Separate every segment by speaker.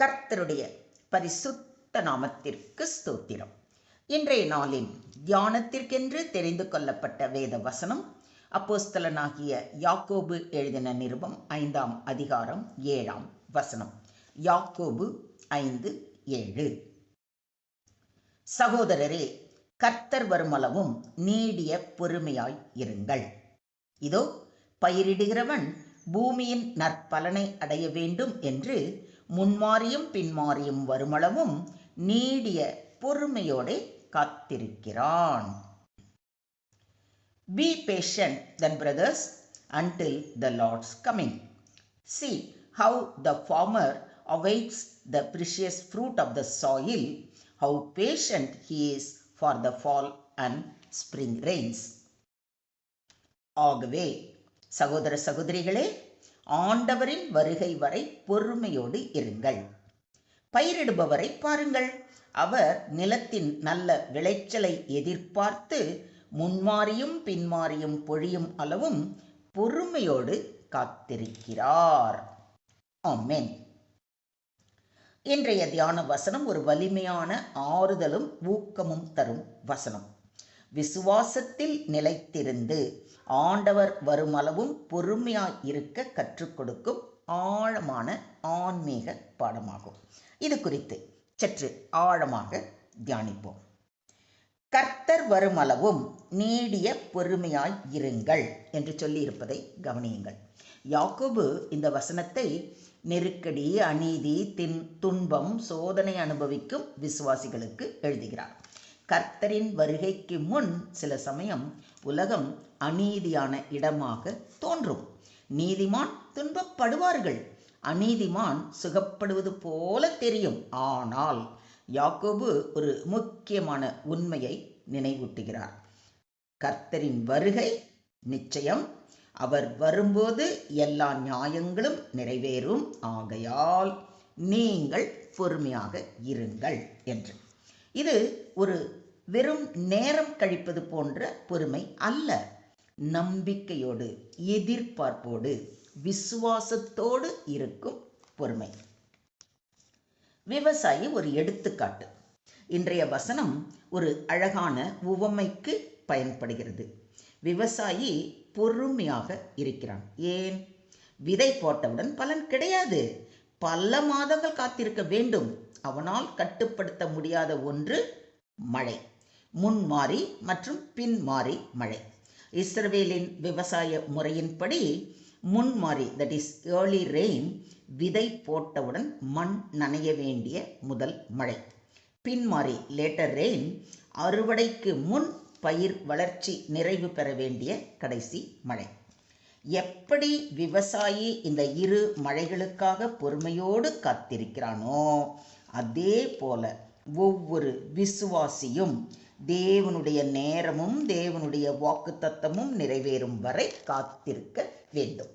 Speaker 1: கர்த்தருடைய பரிசுத்த நாமத்திற்கு ஸ்தோத்திரம். இன்றைய நாளின் தியானத்திற்கென்று தெரிந்து கொள்ளப்பட்ட வேத வசனம் அப்போஸ்தலனாகிய யாக்கோபு எழுதின நிருபம் ஐந்தாம் அதிகாரம் ஏழாம் வசனம். யாக்கோபு ஐந்து ஏழு. சகோதரரே கர்த்தர் வருமளவும் நீடிய பொறுமையாய் இருங்கள். இதோ பயிரிடுகிறவன் பூமியின் நற்பலனை அடைய வேண்டும் என்று முன்மாறியும் பின்மாறியும் வருமளவும் நீடிய பொறுமையோடு காத்திருக்கிறான் be patient then brothers until the lord's coming see how the farmer awaits the precious fruit of the soil how patient he's for the fall and spring rains ஆகவே சகோதர சகோதரிகளே ஆண்டவரின் வருகை வரை பொறுமையோடு இருங்கள். பயிரிடுபவரை பாருங்கள். அவர் நிலத்தின் நல்ல விளைச்சலை எதிர்பார்த்து முன்மாறியும் பின்மாறியும் பொழியும் அளவும் பொறுமையோடு காத்திருக்கிறார். ஆமென். இன்றைய தியான வசனம் ஒரு வலிமையான ஆறுதலும் ஊக்கமும் தரும் வசனம். விசுவாசத்தில் நிலைத்திருந்து ஆண்டவர் வருமளவும் பொறுமையாய் இருக்க கற்றுக் கொடுக்கும் ஆழமான ஆன்மீக பாடமாகும். இது குறித்து சற்று ஆழமாக தியானிப்போம். கர்த்தர் வருமளவும் நீடிய பொறுமையாய் இருங்கள் என்று சொல்லியிருப்பதை கவனியுங்கள். யாக்கோபு இந்த வசனத்தை நெருக்கடி அநீதி தின் துன்பம் சோதனை அனுபவிக்கும் விசுவாசிகளுக்கு எழுதுகிறார். கர்த்தரின் வருகைக்கு முன் சில சமயம் உலகம் அநீதியான இடமாக தோன்றும். நீதிமான் துன்பப்படுவார்கள். அநீதிமான் சுகப்படுவது போல தெரியும். ஆனால் யாக்கோபு ஒரு முக்கியமான உண்மையை நினைவூட்டுகிறார். கர்த்தரின் வருகை நிச்சயம். அவர் வரும்போது எல்லா நியாயங்களும் நிறைவேறும். ஆகையால் நீங்கள் பொறுமையாக இருங்கள் என்று. இது ஒரு வெறும் நேரம் கழிப்பது போன்ற பொறுமை அல்ல. நம்பிக்கையோடு எதிர்பார்ப்போடு விசுவாசத்தோடு இருக்கும் பொறுமை. விவசாயி ஒரு எடுத்துக்காட்டு. இன்றைய வசனம் ஒரு அழகான உவமைக்கு பயன்படுகிறது. விவசாயி பொறுமையாக இருக்கிறான். ஏன்? விதை போட்டவுடன் பலன் கிடையாது. பல மாதங்கள் காத்திருக்க வேண்டும். அவனால் கட்டுப்படுத்த முடியாத ஒன்று மழை. முன்மாறி மற்றும் பின்மாறி மழை. இஸ்ரவேலின் விவசாய முறையின்படி முன்மாறி தட் இஸ் ஏர்லி ரெயின் விதை போட்டவுடன் மண் நனைய வேண்டிய முதல் மழை. பின்மாறி லேட்டர் ரெயின் அறுவடைக்கு முன் பயிர் வளர்ச்சி நிறைவு பெற வேண்டிய கடைசி மழை. எப்படி விவசாயி இந்த இரு மழைகளுக்காக பொறுமையோடு காத்திருக்கிறானோ அதே போல ஒவ்வொரு விசுவாசியும் தேவனுடைய நேரமும் தேவனுடைய வாக்குத்தத்தமும் நிறைவேறும் வரை காத்திருக்க வேண்டும்.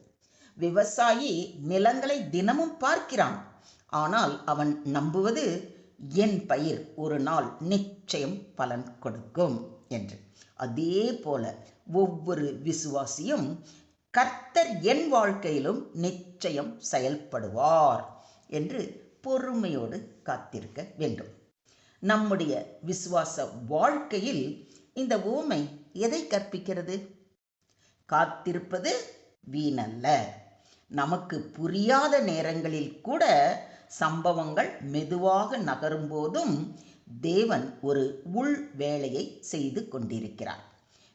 Speaker 1: விவசாயி நிலங்களை தினமும் பார்க்கிறான். ஆனால் அவன் நம்புவது என் பயிர் ஒரு நாள் நிச்சயம் பலன் கொடுக்கும் என்று. அதே போல ஒவ்வொரு விசுவாசியும் கர்த்தர் என் வாழ்க்கையிலும் நிச்சயம் செயல்படுவார் என்று பொறுமையோடு காத்திருக்க வேண்டும். நம்முடைய விசுவாச வாழ்க்கையில் இந்த ஊமை எதை கற்பிக்கிறது? காத்திருப்பது வீணல்ல. நமக்கு புரியாத நேரங்களில் கூட சம்பவங்கள் மெதுவாக நகரும் போதும் தேவன் ஒரு உள் வேலையை செய்து கொண்டிருக்கிறார்.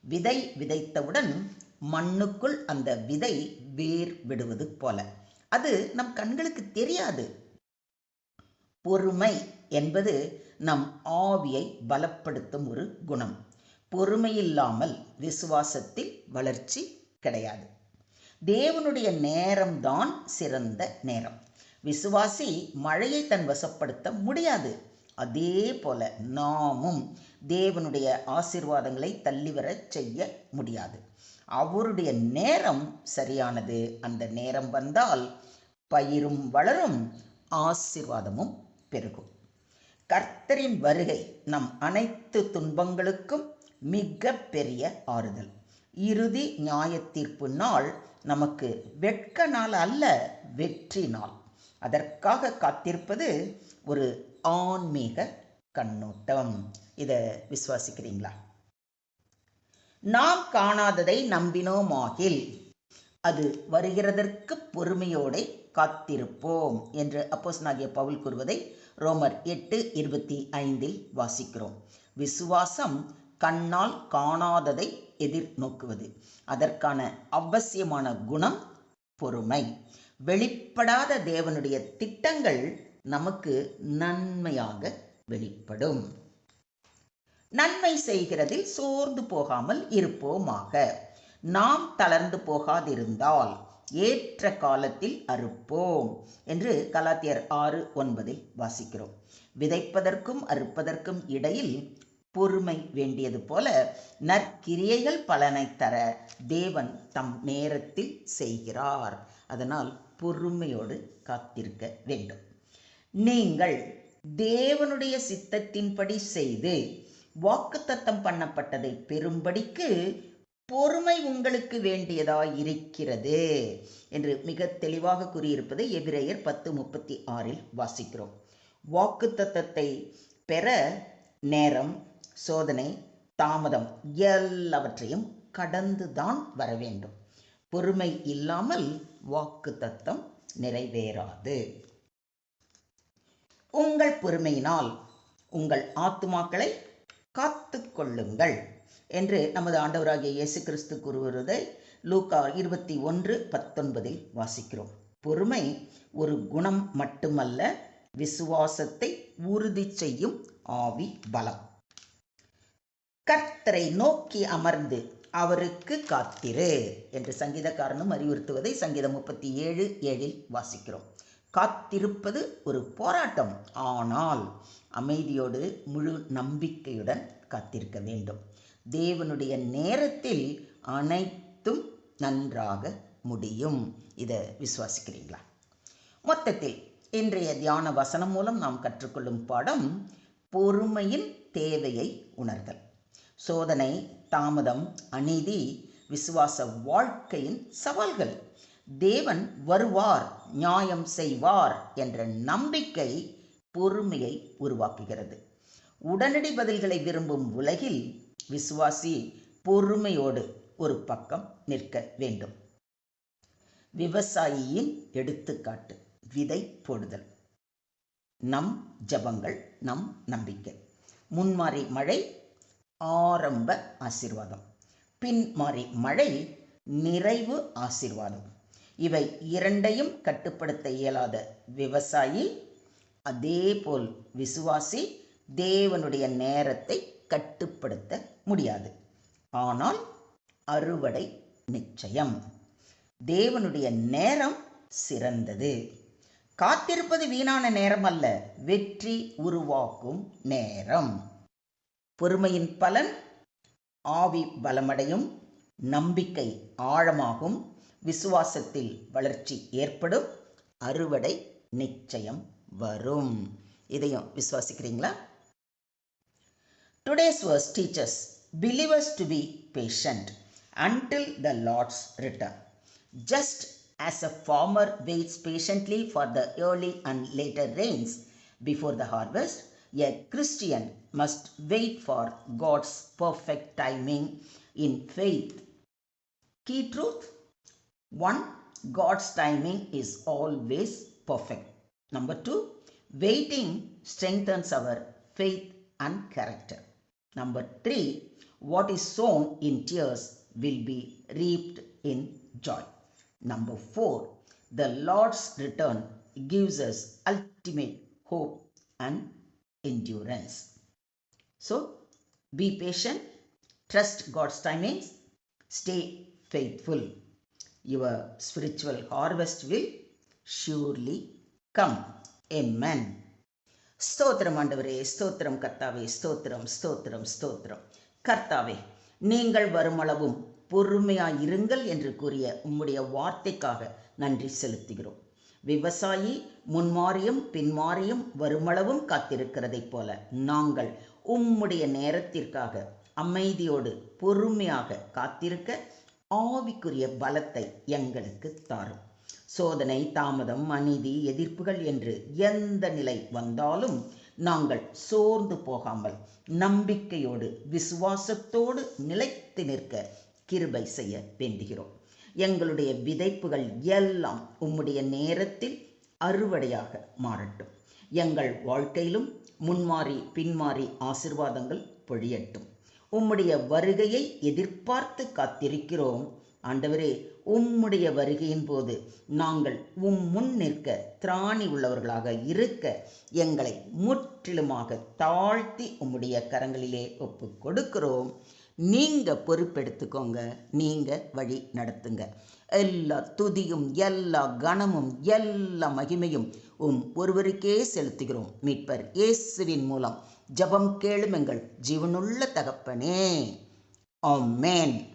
Speaker 1: விதை விதைத்தவுடன் மண்ணுக்குள் அந்த விதை வேர் விடுவது போல. அது நம் கண்களுக்கு தெரியாது. பொறுமை என்பது நம் ஆவியை பலப்படுத்தும் ஒரு குணம். பொறுமையில்லாமல் விசுவாசத்தில் வளர்ச்சி கிடையாது. தேவனுடைய நேரம்தான் சிறந்த நேரம். விசுவாசி மழையை தன் வசப்படுத்த முடியாது. அதே போல நாமும் தேவனுடைய ஆசிர்வாதங்களை தள்ளிவரச் செய்ய முடியாது. அவருடைய நேரம் சரியானது. அந்த நேரம் வந்தால் பயிரும் வளரும் ஆசிர்வாதமும் பெருகும். கர்த்தரின் வருகை நம் அனைத்து துன்பங்களுக்கும் மிக பெரிய ஆறுதல். இறுதி நியாயத்தீர்ப்பு நாள் நமக்கு வெட்க நாள் அல்ல வெற்றி நாள். அதற்காக காத்திருப்பது ஒரு ஆன்மீக கண்ணோட்டம். இதை விசுவாசிக்கிறீங்களா? நாம் காணாததை நம்பினோமாகில் அது வருகிறதற்கு பொறுமையோடு காத்திருப்போம் என்று அப்போஸ் நாகிய பவுல் கூறுவதை ரோமர் எட்டு இருபத்தி ஐந்தில் வாசிக்கிறோம். விசுவாசம் கண்ணால் காணாததை எதிர்நோக்குவது. அதற்கான அவசியமான குணம் பொறுமை. வெளிப்படாத தேவனுடைய திட்டங்கள் நமக்கு நன்மையாக வெளிப்படும். நன்மை செய்கிறதில் சோர்ந்து போகாமல் இருப்போமாக. நாம் தளர்ந்து போகாதிருந்தால் ஏற்ற காலத்தில் அறுப்போம் என்று கலாத்தியர் ஆறு ஒன்பதில் வாசிக்கிறோம். விதைப்பதற்கும் அறுப்பதற்கும் இடையில் பொறுமை வேண்டியது போல நற்கிரியைகள் பலனை தர தேவன் தம் நேரத்தில் செய்கிறார். அதனால் பொறுமையோடு காத்திருக்க வேண்டும். நீங்கள் தேவனுடைய சித்தத்தின்படி செய்து வாக்குத்தத்தம் பண்ணப்பட்டதை பெறும்படிக்கு பொறுமை உங்களுக்கு வேண்டியதாய் இருக்கிறது என்று மிக தெளிவாக கூறியிருப்பதை எபிரேயர் பத்து முப்பத்தி ஆறில் வாசிக்கிறோம். வாக்குத்தத்தத்தை பெற நேரம் சோதனை தாமதம் எல்லாவற்றையும் கடந்துதான் வர வேண்டும். பொறுமை இல்லாமல் வாக்குத்தத்தம் நிறைவேறாது. உங்கள் பொறுமையினால் உங்கள் ஆத்துமாக்களை காத்து கொள்ளுங்கள் என்று நமது ஆண்டவராகிய இயேசு கிறிஸ்து கூறுவதை லூக்கா இருபத்தி ஒன்று பத்தொன்பதில் வாசிக்கிறோம். பொறுமை ஒரு குணம் மட்டுமல்ல விசுவாசத்தை உறுதி செய்யும் ஆவி பலம். கர்த்தரை நோக்கி அமர்ந்து அவருக்கு காத்திரு என்று சங்கீதக்காரனும் அறிவுறுத்துவதை சங்கீதம் முப்பத்தி ஏழு ஏழில் வாசிக்கிறோம். காத்திருப்பது ஒரு போராட்டம் ஆனால் அமைதியோடு முழு நம்பிக்கையுடன் காத்திருக்க வேண்டும். தேவனுடைய நேரத்தில் அனைத்தும் நன்றாக முடியும். இதை விசுவாசிக்கிறீங்களா? மொத்தத்தில் இன்றைய தியான வசனம் மூலம் நாம் கற்றுக்கொள்ளும் பாடம் பொறுமையின் தேவையை உணர்தல் சோதனை தாமதம் அநீதி விசுவாச வாழ்க்கையின் சவால்கள். தேவன் வருவார் நியாயம் செய்வார் என்ற நம்பிக்கை பொறுமையை உருவாக்குகிறது. உடனடி பதில்களை விரும்பும் உலகில் விசுவாசி பொறுமையோடு ஒரு பக்கம் நிற்க வேண்டும். விவசாயியின் எடுத்துக்காட்டு விதை போடுதல். நம் ஜபங்கள் நம் நம்பிக்கை. முன்மாறி மழை ஆரம்ப ஆசிர்வாதம். பின்மாறி மழை நிறைவு ஆசிர்வாதம். இவை இரண்டையும் கட்டுப்படுத்த இயலாத விவசாயி அதேபோல் விசுவாசி தேவனுடைய நேரத்தை கட்டுப்படுத்த முடியாது. ஆனால் அறுவடை நிச்சயம். தேவனுடைய நேரம் சிறந்தது. காத்திருப்பது வீணான நேரம் அல்ல வெற்றி உருவாக்கும் நேரம். பொறுமையின் பலன் ஆவி பலமடையும் நம்பிக்கை ஆழமாகும் விசுவாசத்தில் வளர்ச்சி ஏற்படும் அறுவடை நிச்சயம் வரும். இதையும் விசுவாசிக்கிறீங்களா? Today's verse teaches believers to be patient until the Lord's return. Just as a farmer waits patiently for the early and later rains before the harvest, a Christian must wait for God's perfect timing in faith. Key truth 1. God's timing is always perfect. Number 2. Waiting strengthens our faith and character. Number three, what is sown in tears will be reaped in joy. Number four, the Lord's return gives us ultimate hope and endurance. So, be patient, trust God's timings, stay faithful. Your spiritual harvest will surely come. Amen. ஸ்தோத்திரம் ஆண்டவரே ஸ்தோத்திரம் கர்த்தாவே ஸ்தோத்திரம் ஸ்தோத்திரம் ஸ்தோத்திரம். கர்த்தாவே நீங்கள் வருமளவும் பொறுமையாயிருங்கள் என்று கூறிய உம்முடைய வார்த்தைக்காக நன்றி செலுத்துகிறோம். விவசாயி முன்மாறியும் பின்மாறியும் வருமளவும் காத்திருக்கிறதைப் போல நாங்கள் உம்முடைய நேரத்திற்காக அமைதியோடு பொறுமையாக காத்திருக்க ஆவிக்குரிய பலத்தை எங்களுக்கு தாரும். சோதனை தாமதம் அநீதி எதிர்ப்புகள் என்று எந்த நிலை வந்தாலும் நாங்கள் சோர்ந்து போகாமல் நம்பிக்கையோடு விசுவாசத்தோடு நிலைத்து நிற்க கிருபை செய்ய வேண்டுகிறோம். எங்களுடைய விதைப்புகள் எல்லாம் உம்முடைய நேரத்தில் அறுவடையாக மாறட்டும். எங்கள் வாழ்க்கையிலும் முன்மாறி பின்மாறி ஆசிர்வாதங்கள் பொழியட்டும். உம்முடைய வருகையை எதிர்பார்த்து காத்திருக்கிறோம். ஆண்டவரே உம்முடைய வருகையின் போது நாங்கள் உம் முன் நிற்க திராணி உள்ளவர்களாக இருக்க எங்களை முற்றிலுமாக தாழ்த்தி உம்முடைய கரங்களிலே ஒப்பு கொடுக்கிறோம். நீங்க பொறுப்பெடுத்துக்கோங்க நீங்க வழி நடத்துங்க. எல்லா துதியும் எல்லா கணமும் எல்லா மகிமையும் உம் ஒருவருக்கே செலுத்துகிறோம். மீட்பர் இயேசுவின் மூலம் ஜபம் கேளும் எங்கள் ஜீவனுள்ள தகப்பனே. ஆமென்.